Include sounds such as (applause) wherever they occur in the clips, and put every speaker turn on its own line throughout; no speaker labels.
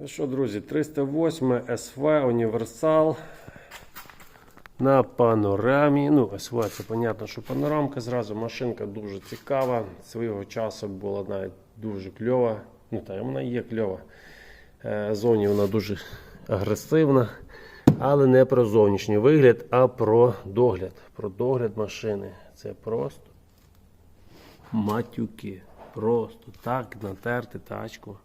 Ну що, друзі, 308 СВ універсал на панорамі. Ну, СВ це понятно, що панорамка зразу. Машинка дуже цікава. Свого часу була навіть дуже кльова. Ну так, вона є кльова. Е, Зовні вона дуже агресивна. Але не про зовнішній вигляд, а про догляд. Про догляд машини. Це просто матюки. Просто так натерти тачку.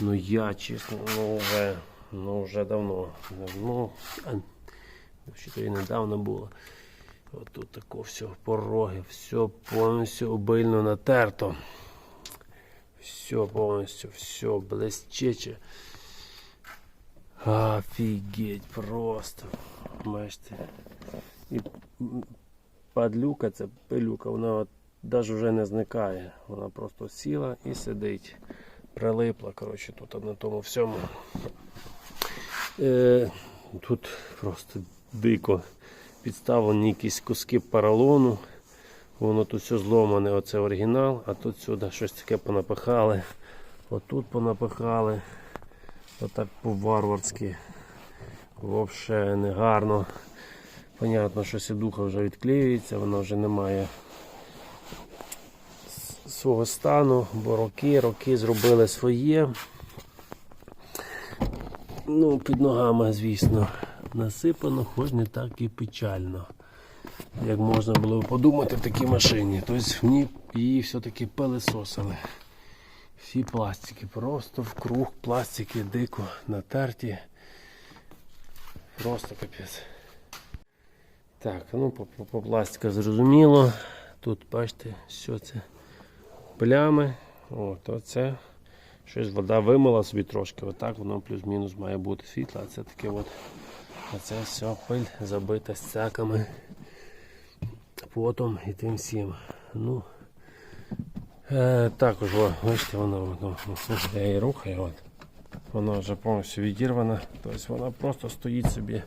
Ну я чесно, ну вже, ну вже давно. Давно. Що то і недавно було. От тут тако все пороги, все повністю обильно натерто. Все повністю, все блестяче. Офігеть просто. Бачите. І падлюка, це пилюка, вона от навіть вже не зникає. Вона просто сіла і сидить. Прилипла, коротше, тут на тому всьому. Е, тут просто дико підставлені якісь куски поролону. Воно тут все зломане, оце оригінал, а тут сюди щось таке понапихали. Отут понапихали. Отак по-варварськи. Взагалі не гарно. Понятно, що сідуха вже відклеюється, вона вже не має свого стану, бо роки, роки зробили своє. Ну, під ногами, звісно, насипано, хоч не так і печально. Як можна було б подумати в такій машині. Тобто в ній її все-таки пилисосили. Всі пластики, просто в круг пластики дико натерті. Просто капець. Так, ну по, по, по пластика зрозуміло. Тут бачите, що це плями. От, оце. Щось вода вимила собі трошки. Отак воно плюс-мінус має бути світло. А це таке от. Оце все пиль забита стяками, потом і тим всім. Ну, е, також, о, бачите, воно, воно, я її рухаю. От. Вона вже повністю відірвана. Тобто вона просто стоїть собі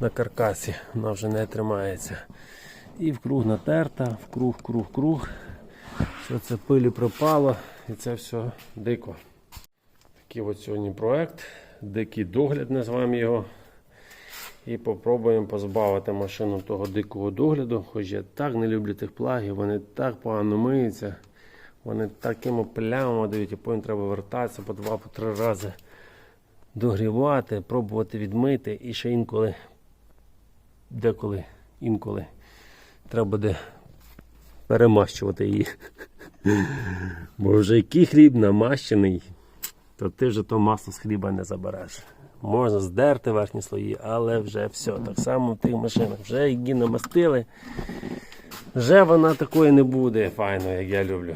на каркасі, вона вже не тримається. І в круг натерта, в круг, круг, круг. Все це пилі припало і це все дико. Такий от сьогодні проект. Дикий догляд називаємо його. І попробуємо позбавити машину того дикого догляду. Хоч я так не люблю тих плагів, вони так погано миються. Вони такими плямами дають, і потім треба вертатися по два, по три рази догрівати, пробувати відмити і ще інколи, деколи, інколи треба буде перемащувати її. Бо вже який хліб намащений, то ти вже то масло з хліба не забереш. Можна здерти верхні слої, але вже все. Так само в тих машинах. Вже її намастили. Вже вона такої не буде файно, як я люблю.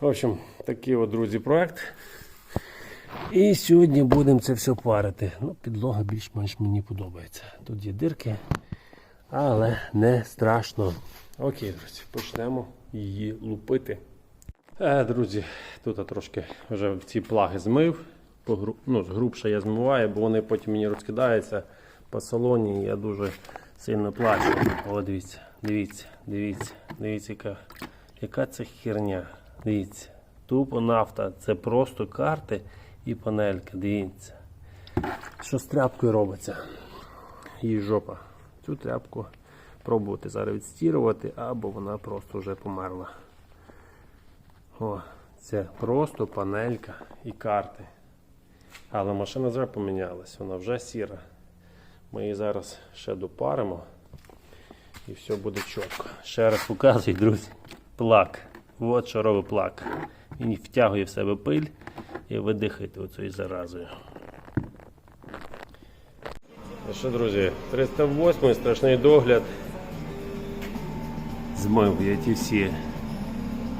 В общем, такий от, друзі, проект. І сьогодні будемо це все парити. Ну, підлога більш-менш мені подобається. Тут є дирки, але не страшно. Окей, друзі, почнемо її лупити. Е, друзі, тут я трошки вже ці плаги змив. Погру... Ну, грубше я змиваю, бо вони потім мені розкидаються по салоні. і Я дуже сильно плачу. О, дивіться, дивіться, дивіться, дивіться, яка, яка це херня. Дивіться. Тупо нафта. Це просто карти і панелька. Дивіться. Що з тряпкою робиться? Її жопа. Цю тряпку пробувати зараз відстірувати, або вона просто вже померла. О, це просто панелька і карти. Але машина вже помінялась, вона вже сіра. Ми її зараз ще допаримо і все буде чітко. Ще раз показую, друзі. Плак. От робить плак. Він втягує в себе пиль і ви дихаєте оцією заразою. Ну що, друзі, 308 страшний догляд. Змив я ті всі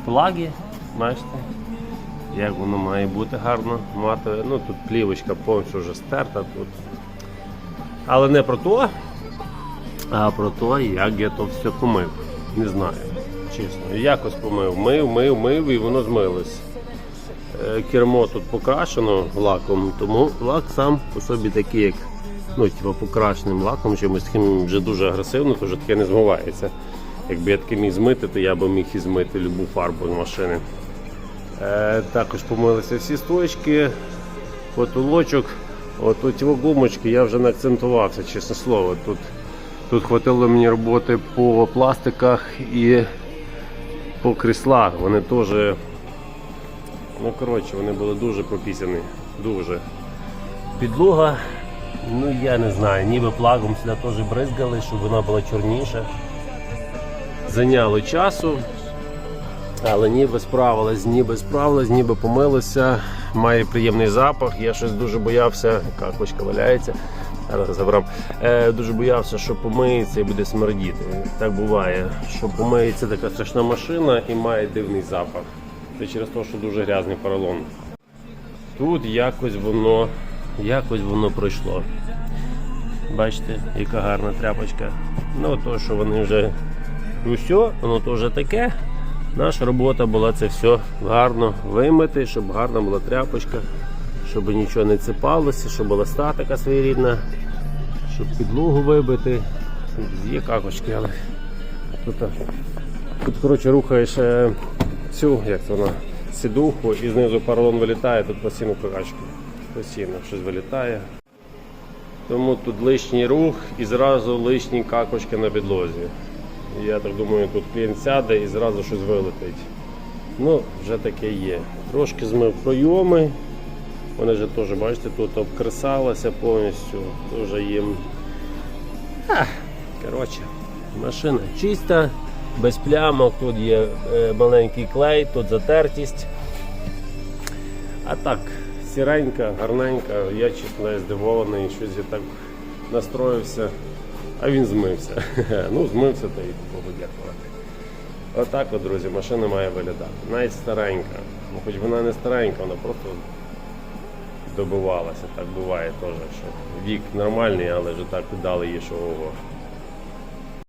плаги, бачите, як воно має бути гарно, матове. Ну тут плівочка повністю вже стерта тут. Але не про то, а про те, як я то все помив. Не знаю. Чесно. Якось помив. Мив, мив, мив і воно змилось. Е, Кермо тут покрашено лаком, тому лак сам по собі такий, як ну, типу, покрашеним лаком, чимось таким вже дуже агресивно, то вже таке не змивається. Якби я таке міг змити, то я би міг і змити любу фарбу з машини. Е, також помилися всі стоечки, потолочок. От ті гумочки я вже не акцентувався, чесне слово. Тут, тут хватило мені роботи по пластиках і по кріслах. Вони теж, ну коротше, вони були дуже пропісяні. Дуже. Підлога, ну я не знаю, ніби плагом сюди теж бризгали, щоб вона була чорніша. Зайняло часу. Але ніби справилась, ніби справилась, ніби помилася. Має приємний запах. Я щось дуже боявся, какочка валяється. Забрав. Е, дуже боявся, що помиється і буде смердіти. Так буває, що помиється така страшна машина і має дивний запах. Це через те, що дуже грязний поролон. Тут якось воно, якось воно пройшло. Бачите, яка гарна тряпочка. Ну, то, що вони вже і все, воно то вже таке. Наша робота була це все гарно вимити, щоб гарна була тряпочка, щоб нічого не цепалося, щоб була статика своєрідна, щоб підлогу вибити. Є какочки, але тут, тут коротше, рухаєш е, цю, як це вона, сідуху і знизу поролон вилітає, тут постійно какачки. Постійно щось вилітає. Тому тут лишній рух і зразу лишні какочки на підлозі. Я так думаю, тут клієнт сяде і зразу щось вилетить. Ну, вже таке є. Трошки змив пройоми. Вони вже теж, бачите, тут обкресалося повністю. Дуже їм. Коротше, машина чиста, без плямок, тут є е, маленький клей, тут затертість. А так, сіренька, гарненька, я чесно здивований, щось я так настроївся, а він змився. (laughs) ну, змився та й Богу дякувати. Отак от, друзі, машина має виглядати. Навіть старенька. Ну, хоч вона не старенька, вона просто добивалася. Так буває теж, що вік нормальний, але вже так дали їй, що ого.